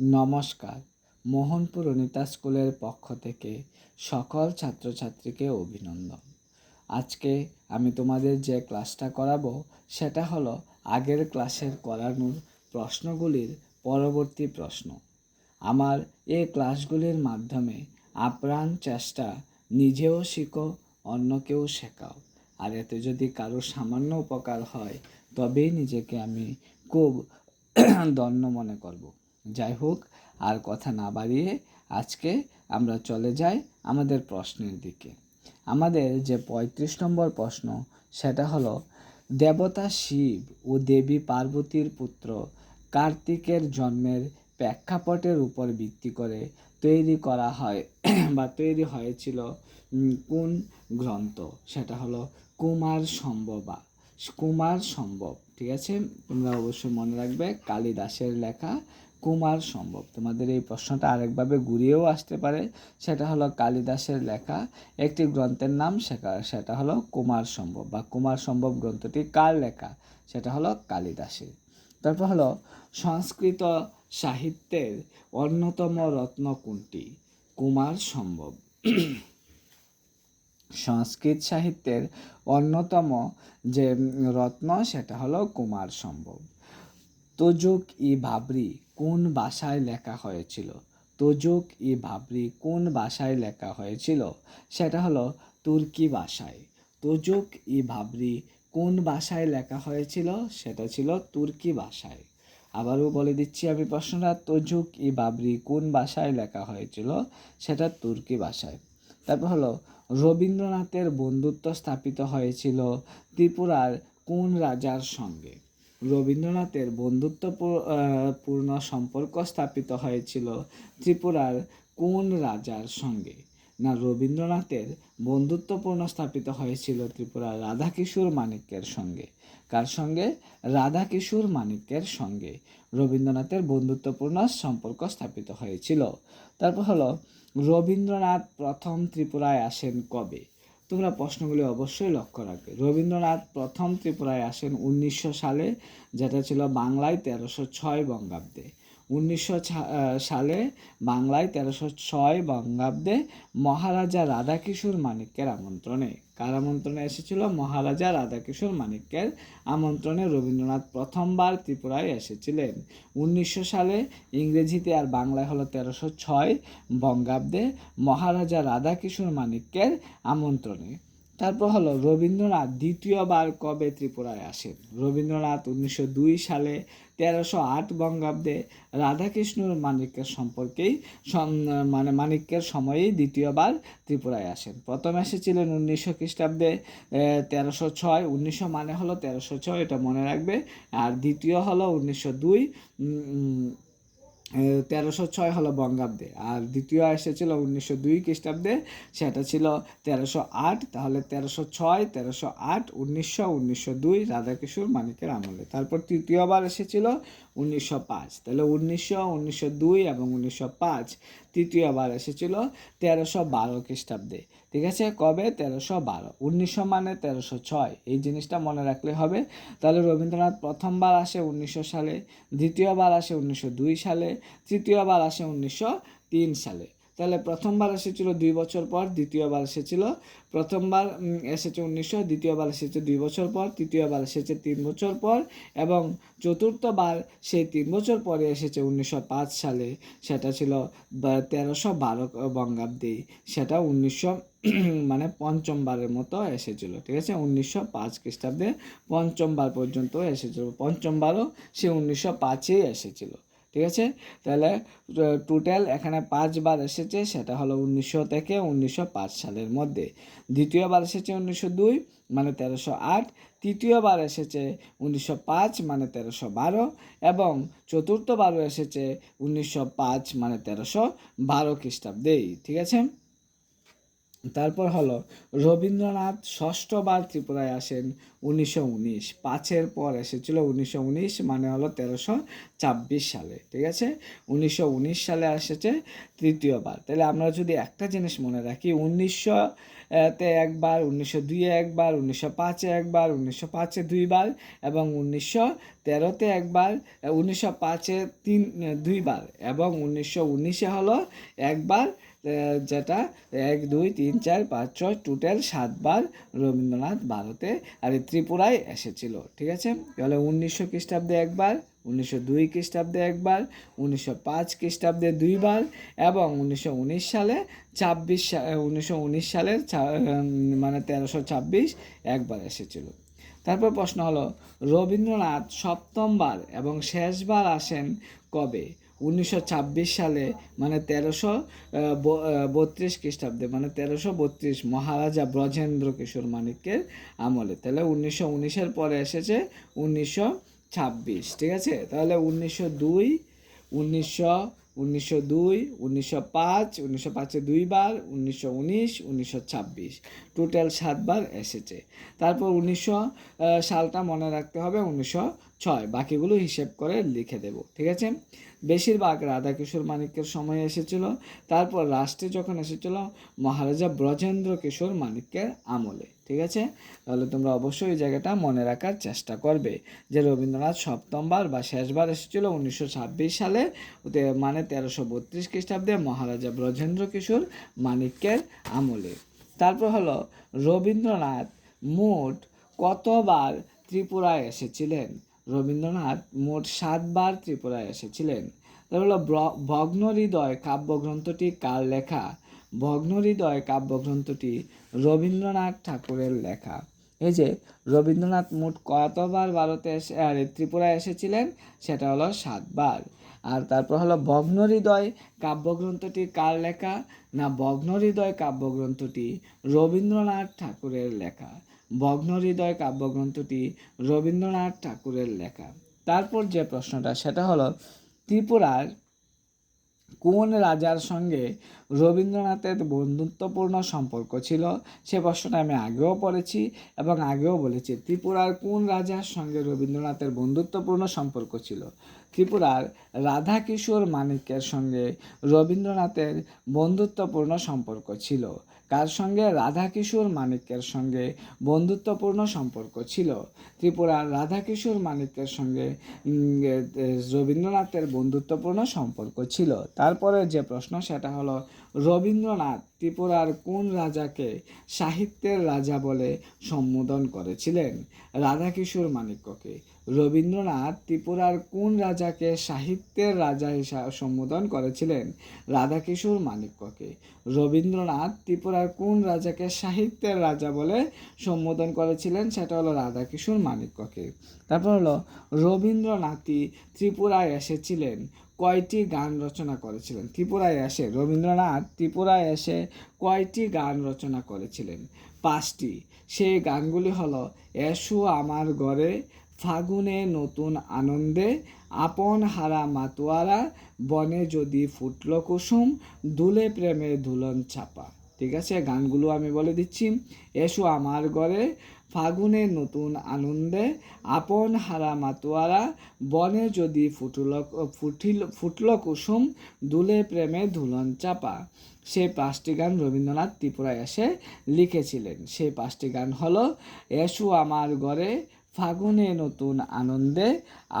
নমস্কার। মোহনপুর অনিতা স্কুলের পক্ষ থেকে সকল ছাত্রছাত্রীকে অভিনন্দন। আজকে আমি তোমাদের যে ক্লাসটা করাবো, সেটা হলো আগের ক্লাসের করানোর প্রশ্নগুলির পরবর্তী প্রশ্ন। আমার এই ক্লাসগুলির মাধ্যমে আপ্রাণ চেষ্টা নিজেও শিখো, অন্যকেও শেখাও। আর এতে যদি কারও সামান্য উপকার হয়, তবেই নিজেকে আমি খুব ধন্য মনে করব। যাই হোক, আর কথা না বাড়িয়ে আজকে আমরা চলে যাই আমাদের প্রশ্নের দিকে। আমাদের যে পঁয়ত্রিশ নম্বর প্রশ্ন, সেটা হলো, দেবতা শিব ও দেবী পার্বতীর পুত্র কার্তিকের জন্মের প্রেক্ষাপটের উপর ভিত্তি করে তৈরি করা হয়, বা তৈরি হয়েছিল কোন গ্রন্থ? সেটা হলো কুমার সম্ভবা। কুমার সম্ভব, ঠিক আছে? তোমরা অবশ্যই মনে রাখবে, কালিদাসের লেখা কুমার সম্ভব। তোমাদের এই প্রশ্নটা আরেকভাবে ঘুরিয়েও আসতে পারে। সেটা হলো কালিদাসের লেখা একটি গ্রন্থের নাম সেটা সেটা হলো কুমার সম্ভব। বা কুমার সম্ভব গ্রন্থটি কার লেখা? সেটা হলো কালিদাসের। তারপর হলো, সংস্কৃত সাহিত্যের অন্যতম রত্ন কোনটি? কুমার সম্ভব। সংস্কৃত সাহিত্যের অন্যতম যে রত্ন, সেটা হলো কুমার সম্ভব। তোজক ই ভাবরি কোন ভাষায় লেখা হয়েছিল? তোজক ই ভাবরি কোন ভাষায় লেখা হয়েছিল? সেটা হলো তুর্কি ভাষায়। তোজক ই ভাবরি কোন ভাষায় লেখা হয়েছিল? সেটা ছিল তুর্কি ভাষায়। আবারও বলে দিচ্ছি আমি প্রশ্নটা, তোজুক ই বাবরি কোন ভাষায় লেখা হয়েছিল? সেটা তুর্কি ভাষায়। তারপর হলো, রবীন্দ্রনাথের বন্ধুত্ব স্থাপিত হয়েছিল ত্রিপুরার কোন রাজার সঙ্গে? রবীন্দ্রনাথের বন্ধুত্ব পূর্ণ সম্পর্ক স্থাপিত হয়েছিল ত্রিপুরার কোন রাজার সঙ্গে। না, রবীন্দ্রনাথের বন্ধুত্বপূর্ণ স্থাপিত হয়েছিল ত্রিপুরার রাধাকিশোর মানিক্যের সঙ্গে। কার সঙ্গে? রাধাকিশোর মানিক্যের সঙ্গে। রবীন্দ্রনাথের বন্ধুত্বপূর্ণ সম্পর্ক স্থাপিত হয়েছিল। তারপর হলো, রবীন্দ্রনাথ প্রথম ত্রিপুরায় আসেন কবে? তোমরা প্রশ্নগুলি অবশ্যই লক্ষ্য রাখবে। রবীন্দ্রনাথ প্রথম ত্রিপুরায় আসেন উনিশশো সালে, যেটা ছিল বাংলায় তেরোশো ছয় বঙ্গাব্দে। উনিশশো সালে বাংলায় তেরোশো ছয় বঙ্গাব্দে মহারাজা রাধাকিশোর মানিক্যের আমন্ত্রণে। কার আমন্ত্রণে এসেছিল? মহারাজা রাধাকিশোর মানিক্যের আমন্ত্রণে রবীন্দ্রনাথ প্রথমবার ত্রিপুরায় এসেছিলেন। উনিশশো সালে ইংরেজিতে আর বাংলায় হলো তেরোশো ছয় বঙ্গাব্দে মহারাজা রাধাকিশোর মানিক্যের আমন্ত্রণে। তারপর হলো রবীন্দ্রনাথ দ্বিতীয়বার কবে ত্রিপুরায় আসেন? রবীন্দ্রনাথ উনিশশো দুই সালে তেরোশো আট বঙ্গাব্দে রাধাকৃষ্ণর মানিক্যের সম্পর্কেই মানে মানিক্যের সময়েই দ্বিতীয়বার ত্রিপুরায় আসেন। প্রথম এসেছিলেন উনিশশো খ্রিস্টাব্দে তেরোশো ছয়। উনিশশো মানে হলো তেরোশো ছয়, এটা মনে রাখবে। আর দ্বিতীয় হলো উনিশশো দুই তেরোশো ছয় হলো বঙ্গাব্দে, আর দ্বিতীয় এসেছিল উনিশশো দুই খ্রিস্টাব্দে, সেটা ছিল তেরোশো আট, তাহলে তেরোশো ছয়, তেরোশো আট, উনিশশো উনিশশো দুই রাধাকিশোর মানিকের আমলে। তারপর তৃতীয়বার এসেছিল উনিশশো পাঁচ, তাহলে উনিশশো উনিশশো দুই এবং উনিশশো পাঁচ। তৃতীয়বার এসেছিল তেরোশো বারো খ্রিস্টাব্দে। ঠিক আছে? কবে? তেরোশো বারো। উনিশশো মানে তেরোশো ছয়। এই জিনিসটা মনে রাখলে হবে। তাহলে রবীন্দ্রনাথ প্রথমবার আসে উনিশশো সালে, দ্বিতীয়বার আসে উনিশশো দুই সালে, তৃতীয়বার আসে উনিশশো তিন সালে। তাহলে প্রথমবার এসেছিল দুই বছর পর, দ্বিতীয়বার এসেছিল। প্রথমবার এসেছে উনিশশো, দ্বিতীয়বার এসেছে দুই বছর পর, তৃতীয়বার এসেছে তিন বছর পর এবং চতুর্থবার সেই তিন বছর পরে এসেছে উনিশশো পাঁচ সালে। সেটা ছিল তেরোশো বারো বঙ্গাব্দে। সেটা উনিশশো মানে পঞ্চমবারের মতো এসেছিল, ঠিক আছে? উনিশশো পাঁচ খ্রিস্টাব্দে পঞ্চমবার পর্যন্ত এসেছিল। পঞ্চমবারও সে উনিশশো পাঁচেই এসেছিল। ঠিক আছে? তাহলে টোটাল এখানে পাঁচবার এসেছে, সেটা হলো উনিশশো থেকে উনিশশো পাঁচ সালের মধ্যে। দ্বিতীয়বার এসেছে উনিশশো দুই মানে তেরোশো আট। তৃতীয়বার এসেছে উনিশশো পাঁচ মানে তেরোশো বারো। এবং চতুর্থবারও এসেছে উনিশশো পাঁচ মানে তেরোশো বারো খ্রিস্টাব্দেই, ঠিক আছে? তারপর হলো, রবীন্দ্রনাথ ষষ্ঠবার ত্রিপুরায় আসেন উনিশশো উনিশ। পাঁচের পর এসেছিল উনিশশো উনিশ মানে হলো তেরোশো ছাব্বিশ সালে, ঠিক আছে? উনিশশো উনিশ সালে এসেছে তৃতীয়বার তাহলে আমরা যদি একটা জিনিস মনে রাখি, উনিশশো তে একবার, উনিশশো দুইয়ে একবার, উনিশশো পাঁচে একবার, উনিশশো পাঁচে দুইবার এবং উনিশশো তেরোতে একবার উনিশশো পাঁচে তিন দুইবার এবং উনিশশো উনিশে হলো একবার যেটা এক, দুই, তিন, চার, পাঁচ, ছয় টোটাল সাতবার রবীন্দ্রনাথ ভারতে আর ত্রিপুরায় এসেছিল, ঠিক আছে? তাহলে উনিশশো খ্রিস্টাব্দে একবার, উনিশশো দুই খ্রিস্টাব্দে একবার, উনিশশো পাঁচ খ্রিস্টাব্দে দুইবার, এবং উনিশশো উনিশ সালে ছাব্বিশ উনিশশো উনিশ সালের মানে তেরোশো ছাব্বিশ একবার এসেছিল। তারপর প্রশ্ন হলো, রবীন্দ্রনাথ সপ্তমবার এবং শেষবার আসেন কবে? উনিশশো ছাব্বিশ সালে মানে তেরোশো বত্রিশ খ্রিস্টাব্দে মানে তেরোশো বত্রিশ মহারাজা ব্রজেন্দ্র কিশোর মানিক্যের আমলে। তাহলে উনিশশো উনিশের পরে এসেছে উনিশশো ছাব্বিশ, ঠিক আছে? তাহলে উনিশশো দুই, উনিশশো উনিশশো দুই, উনিশশো পাঁচ, উনিশশো পাঁচে দুইবার, উনিশশো উনিশ, উনিশশো ছাব্বিশ। টোটাল সাতবার এসেছে। তারপর উনিশশো সালটা মনে রাখতে হবে, উনিশশো ছয়। বাকিগুলো হিসেব করে লিখে দেব, ঠিক আছে? বেশিরভাগ রাধাকিশোর মানিক্যের সময় এসেছিল। তারপর রাষ্ট্রে যখন এসেছিল, মহারাজা ব্রজেন্দ্র কিশোর মানিক্যের আমলে, ঠিক আছে? তাহলে তোমরা অবশ্যই এই জায়গাটা মনে রাখার চেষ্টা করবে যে রবীন্দ্রনাথ সপ্তমবার বা শেষবার এসেছিল উনিশশো ছাব্বিশ সালে মানে তেরোশো বত্রিশ খ্রিস্টাব্দে মহারাজা ব্রজেন্দ্র কিশোর মানিক্যের আমলে। তারপর হলো রবীন্দ্রনাথ মোট কতবার ত্রিপুরায় এসেছিলেন? রবীন্দ্রনাথ মোট সাতবার ত্রিপুরায় এসেছিলেন। হলো ব্র- ভগ্নহৃদয় কাব্যগ্রন্থটি কার লেখা? ভগ্নহৃদয় কাব্যগ্রন্থটি রবীন্দ্রনাথ ঠাকুরের লেখা। এই যে, রবীন্দ্রনাথ মোট কতবার ভারতে এসে ত্রিপুরায় এসেছিলেন? সেটা হলো সাতবার। আর তারপর হলো ভগ্নহৃদয় কাব্যগ্রন্থটি কার লেখা? না, ভগ্নহৃদয় কাব্যগ্রন্থটি রবীন্দ্রনাথ ঠাকুরের লেখা। ভগ্নহৃদয় কাব্যগ্রন্থটি রবীন্দ্রনাথ ঠাকুরের লেখা। তারপর যে প্রশ্নটা, সেটা হলো, ত্রিপুরার কোন রাজার সঙ্গে রবীন্দ্রনাথের বন্ধুত্বপূর্ণ সম্পর্ক ছিল? সে প্রশ্নটা আমি আগেও পড়েছি এবং আগেও বলেছি। ত্রিপুরার কোন রাজার সঙ্গে রবীন্দ্রনাথের বন্ধুত্বপূর্ণ সম্পর্ক ছিল? ত্রিপুরার রাধাকিশোর মানিক্যের সঙ্গে রবীন্দ্রনাথের বন্ধুত্বপূর্ণ সম্পর্ক ছিল। কার সঙ্গে? রাধাকিশোর মানিক্যের সঙ্গে বন্ধুত্বপূর্ণ সম্পর্ক ছিল। ত্রিপুরার রাধাকিশোর মানিক্যের সঙ্গে রবীন্দ্রনাথের বন্ধুত্বপূর্ণ সম্পর্ক ছিল। তারপরে যে প্রশ্ন, সেটা হলো, রবীন্দ্রনাথ ত্রিপুরার কোন রাজাকে সাহিত্যের রাজা বলে সম্বোধন করেছিলেন? রাধাকিশোর মানিক্যকে রবীন্দ্রনাথ ত্রিপুরার কোন রাজাকে সাহিত্যের রাজা হিসাবে সম্বোধন করেছিলেন? রাধাকিশোর মানিক্যকে রবীন্দ্রনাথ ত্রিপুরার কোন রাজাকে সাহিত্যের রাজা বলে সম্বোধন করেছিলেন? সেটা হলো রাধাকিশোর মানিক্যকে তারপর হলো, রবীন্দ্রনাথই ত্রিপুরায় এসেছিলেন। কয়টি গান রচনা করেছিলেন? ত্রিপুরায় এসে, রবীন্দ্রনাথ ত্রিপুরায় এসে কয়টি গান রচনা করেছিলেন? পাঁচটি। সেই গানগুলি হলো, এসো আমার ঘরে ফাগুনে নতুন আনন্দে আপন হারা মাতোয়ারা, বনে যদি ফুটল কুসুম, দুলে প্রেমে ধুলন চাপা। ঠিক আছে? গানগুলো আমি বলে দিচ্ছি। এসো আমার ঘরে ফাগুনে নতুন আনন্দে আপন হারা মাতোয়ারা, বনে যদি ফুটল, ফুটিল, ফুটল কুসুম, দুলে প্রেমে ধুলন চাপা। সেই পাঁচটি গান রবীন্দ্রনাথ ত্রিপুরায় এসে লিখেছিলেন। সেই পাঁচটি গান হলো, এসো আমার ঘরে ফাগুনে নতুন আনন্দে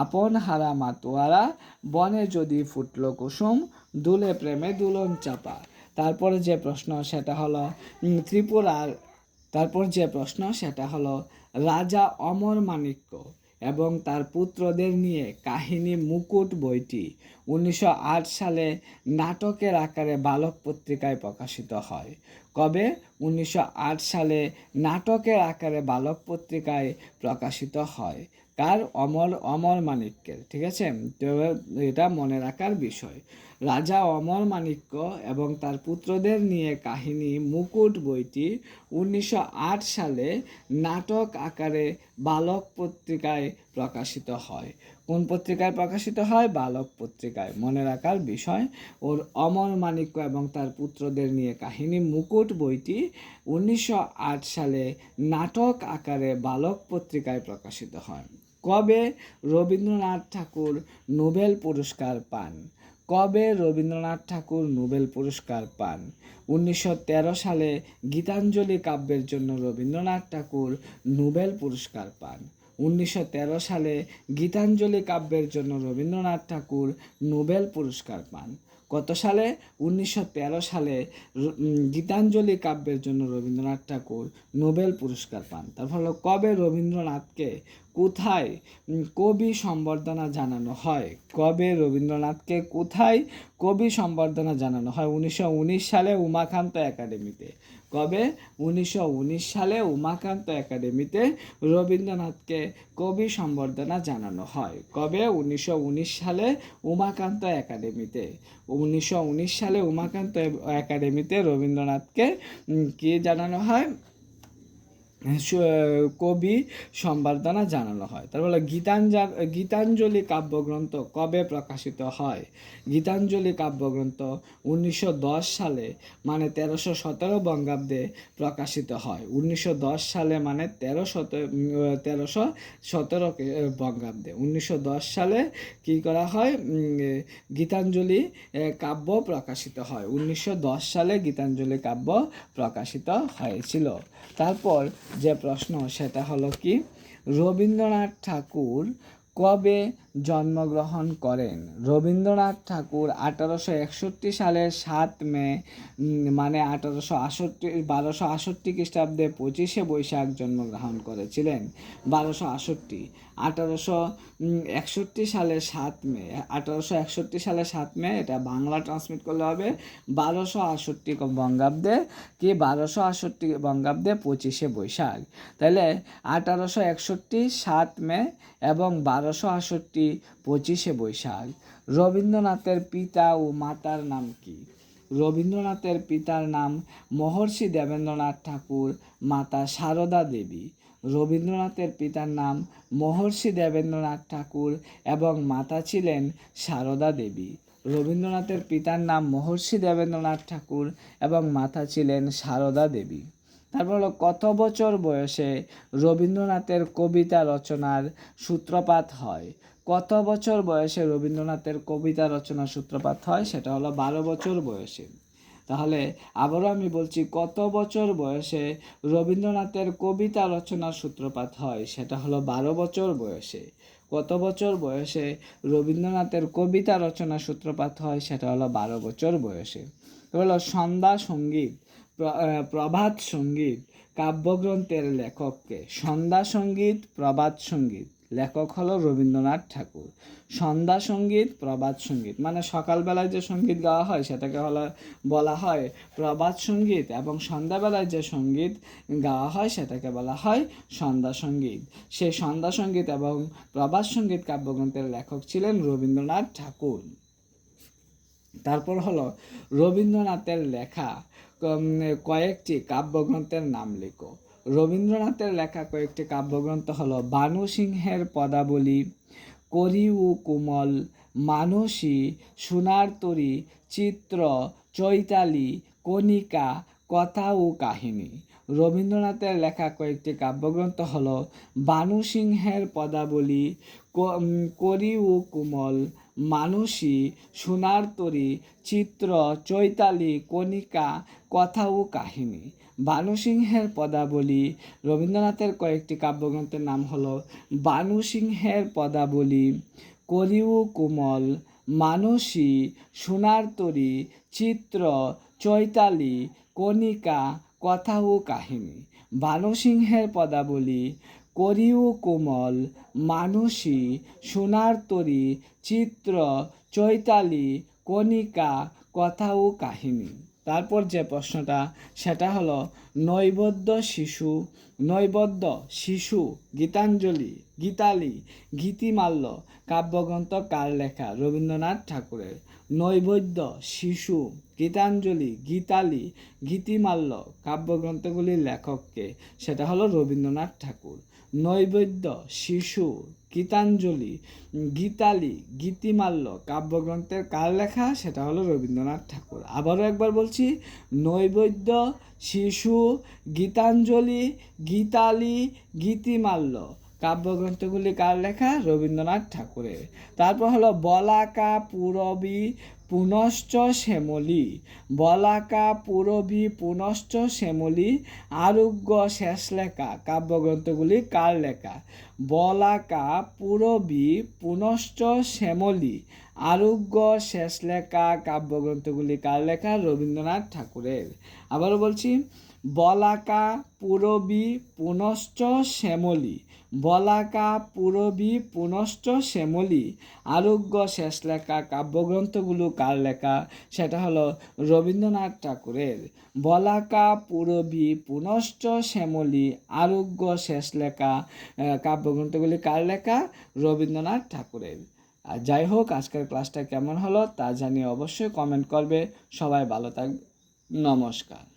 আপন হারা মাতোয়ারা, বনে যদি ফুটল কুসুম, দুলে প্রেমে দুলন চাপা। তারপরে যে প্রশ্ন, সেটা হলো ত্রিপুরার, তারপর যে প্রশ্ন, সেটা হলো, রাজা অমর মাণিক্য এবং তার পুত্রদের নিয়ে কাহিনী মুকুট বইটি উনিশশো আট সালে নাটকের আকারে বালক পত্রিকায় প্রকাশিত হয়। কবে? উনিশশো আট সালে নাটকের আকারে বালক পত্রিকায় প্রকাশিত হয়। কার অমর অমর মাণিক্যের ঠিক আছে? তো এটা মনে রাখার বিষয়। রাজা অমর মাণিক্য এবং তার পুত্রদের নিয়ে কাহিনী মুকুট বইটি উনিশশো আট সালে নাটক আকারে বালক পত্রিকায় প্রকাশিত হয়। কোন পত্রিকায় প্রকাশিত হয়? বালক পত্রিকায়। মনে রাখার বিষয়, ওর অমর মাণিক্য এবং তার পুত্রদের নিয়ে কাহিনী মুকুট বইটি উনিশশো আট সালে নাটক আকারে বালক পত্রিকায় প্রকাশিত হয়। কবে রবীন্দ্রনাথ ঠাকুর নোবেল পুরস্কার পান? কবে রবীন্দ্রনাথ ঠাকুর নোবেল পুরস্কার পান? উনিশশো তেরো সালে গীতাঞ্জলি কাব্যের জন্য রবীন্দ্রনাথ ঠাকুর নোবেল পুরস্কার পান। উনিশশো তেরো সালে গীতাঞ্জলি কাব্যের জন্য রবীন্দ্রনাথ ঠাকুর নোবেল পুরস্কার পান। কত সালে? উনিশশো তেরো সালে গীতাঞ্জলি কাব্যের জন্য রবীন্দ্রনাথ ঠাকুর নোবেল পুরস্কার পান। তার ফলে কবে রবীন্দ্রনাথকে কোথায় কবি সম্বর্ধনা জানানো হয়? কবে রবীন্দ্রনাথকে কোথায় কবি সম্বর্ধনা জানানো হয়? উনিশশো উনিশ সালে উমাকান্ত একাডেমিতে। কবে? উনিশশো উনিশ সালে উমাকান্ত একাডেমিতে রবীন্দ্রনাথকে কবি সম্বর্ধনা জানানো হয়। কবে? উনিশশো উনিশ সালে উমাকান্ত একাডেমিতে। উনিশশো উনিশ সালে উমাকান্ত একাডেমিতে রবীন্দ্রনাথকে কি জানানো হয়? কবি সম্বর্ধনা জানানো হয়। তারপরে গীতাঞ্জা গীতাঞ্জলি কাব্যগ্রন্থ কবে প্রকাশিত হয়? গীতাঞ্জলি কাব্যগ্রন্থ উনিশশো দশ সালে মানে তেরোশো সতেরো বঙ্গাব্দে প্রকাশিত হয়। উনিশশো দশ সালে মানে তেরো শত তেরোশো সতেরো বঙ্গাব্দে। উনিশশো দশ সালে কি করা হয়? গীতাঞ্জলি কাব্য প্রকাশিত হয়। উনিশশো দশ সালে গীতাঞ্জলি কাব্য প্রকাশিত হয়েছিল। তারপর যে প্রশ্ন সেটা হলো কি, রবীন্দ্রনাথ ঠাকুর কবে জন্মগ্রহণ করেন? রবীন্দ্রনাথ ঠাকুর আঠারোশো একষট্টি সালের সাত মে মানে আঠারোশো আষট্টি, বারোশো আষট্টি খ্রিস্টাব্দে পঁচিশে বৈশাখ জন্মগ্রহণ করেছিলেন। বারোশো আষট্টি আঠারোশো একষট্টি সালের সাত মে, আঠারোশো একষট্টি সালের সাত মে, এটা বাংলা ট্রান্সমিট করলে হবে। বারোশো আষট্টি বঙ্গাব্দে, কি বারোশো আষট্টি বঙ্গাব্দে পঁচিশে বৈশাখ। তাহলে আঠারোশো একষট্টি সাত মে এবং বারোশো আষট্টি পঁচিশে বৈশাখ। রবীন্দ্রনাথের পিতা ও মাতার নাম কি? রবীন্দ্রনাথের পিতার নাম মহর্ষি দেবেন্দ্রনাথ ঠাকুর, মাতা সারদা দেবী। রবীন্দ্রনাথের পিতার নাম মহর্ষি দেবেন্দ্রনাথ ঠাকুর এবং মাতা ছিলেন সারদা দেবী। রবীন্দ্রনাথের পিতার নাম মহর্ষি দেবেন্দ্রনাথ ঠাকুর এবং মাতা ছিলেন সারদা দেবী। তারপর হলো, কত বছর বয়সে রবীন্দ্রনাথের কবিতা রচনার সূত্রপাত হয়? কত বছর বয়সে রবীন্দ্রনাথের কবিতা রচনার সূত্রপাত হয়? সেটা হলো, বারো বছর বয়সে। তাহলে আবারও আমি বলছি, কত বছর বয়সে রবীন্দ্রনাথের কবিতা রচনার সূত্রপাত হয়? সেটা হলো বারো বছর বয়সে। কত বছর বয়সে রবীন্দ্রনাথের কবিতা রচনার সূত্রপাত হয়? সেটা হলো বারো বছর বয়সে। হলো সন্ধ্যা সংগীত প্রভাত সংগীত, কাব্যগ্রন্থের লেখককে। সন্ধ্যা সংগীত, প্রভাত সংগীত। লেখক হলো রবীন্দ্রনাথ ঠাকুর। সন্ধ্যা সংগীত প্রবাদ সংগীত। মানে সকালবেলায় যে সংগীত গাওয়া হয়, সেটাকে হলো, বলা হয় প্রবাদ সংগীত এবং সন্ধ্যাবেলায় যে সংগীত গাওয়া হয়, সেটাকে বলা হয় সন্ধ্যা সংগীত। সেই সন্ধ্যা সংগীত এবং প্রবাদ সংগীত কাব্যগ্রন্থের লেখক ছিলেন রবীন্দ্রনাথ ঠাকুর। তারপর হলো, রবীন্দ্রনাথের লেখা কয়েকটি কাব্যগ্রন্থের নাম লেখো। রবীন্দ্রনাথের লেখা কয়েকটি কাব্যগ্রন্থ হলো বানু সিংহের পদাবলী করি ও কোমল, মানসী, সোনার তরী, চিত্র, চৈতালি, কণিকা, কথা ও কাহিনী। রবীন্দ্রনাথের লেখা কয়েকটি কাব্যগ্রন্থ হল বানু সিংহের পদাবলী করি ও কোমল, মানসী, সোনার তরী, চিত্র, চৈতালি, কণিকা, কথা ও কাহিনী। বানু সিংহের পদাবলী। রবীন্দ্রনাথের কয়েকটি কাব্যগ্রন্থের নাম হলো বানু সিংহের পদাবলী করিউ কোমল, মানসী, সোনার তরী, চিত্র, চৈতালি, কণিকা, কথা ও কাহিনী। বানু সিংহের পদাবলী, করিউ কোমল, মানসী, সোনার তরী, চিত্র, চৈতালি, কণিকা, কথা ও কাহিনী। তারপর যে প্রশ্নটা, সেটা হলো, নৈবদ্য শিশু নৈবদ্য শিশু, গীতাঞ্জলি, গীতালি, গীতিমাল্য, কাব্যগ্রন্থ কার লেখা? রবীন্দ্রনাথ ঠাকুরের। নৈবেদ্য শিশু, গীতাঞ্জলি, গীতালি, গীতিমাল্য, কাব্যগ্রন্থগুলির লেখককে, সেটা হলো রবীন্দ্রনাথ ঠাকুর। নৈবেদ্য, শিশু, গীতাঞ্জলি, গীতালি, গীতিমাল্য, কাব্যগ্রন্থের কার লেখা? সেটা হলো রবীন্দ্রনাথ ঠাকুর। আবারও একবার বলছি, নৈবেদ্য, শিশু, গীতাঞ্জলি, গীতালি, গীতিমাল্য। কাব্যগ্রন্থগুলি কার লেখা? রবীন্দ্রনাথ ঠাকুরের। তারপর হলো বলাকা পুরবী পুনশ্চ শ্যামলী। বলাকা পুরবী পুনশ্চ শ্যামলী, আরোগ্য শেষ লেখা। কাব্যগ্রন্থগুলি কার লেখা? বলাকা পুরবী পুনশ্চ শ্যামলী, আরোগ্য শেষ লেখা। কাব্যগ্রন্থগুলি কার লেখা? রবীন্দ্রনাথ ঠাকুরের। আবারও বলছি বলাকা পুরবী পুনশ্চ শ্যামলী। বলাকা পুরবী পুনশ্চ শ্যামলী। আরোগ্য শেষ লেখা কাব্যগ্রন্থগুলো কার লেখা? সেটা হলো রবীন্দ্রনাথ ঠাকুরের। বলাকা পুরবী পুনশ্চ শ্যামলী। আরোগ্য শেষ লেখা কাব্যগ্রন্থগুলি কার লেখা? রবীন্দ্রনাথ ঠাকুরের। আর যাই হোক, আজকের ক্লাসটা কেমন হলো তা জানিয়ে অবশ্যই কমেন্ট করবে। সবাই ভালো থাকবে নমস্কার।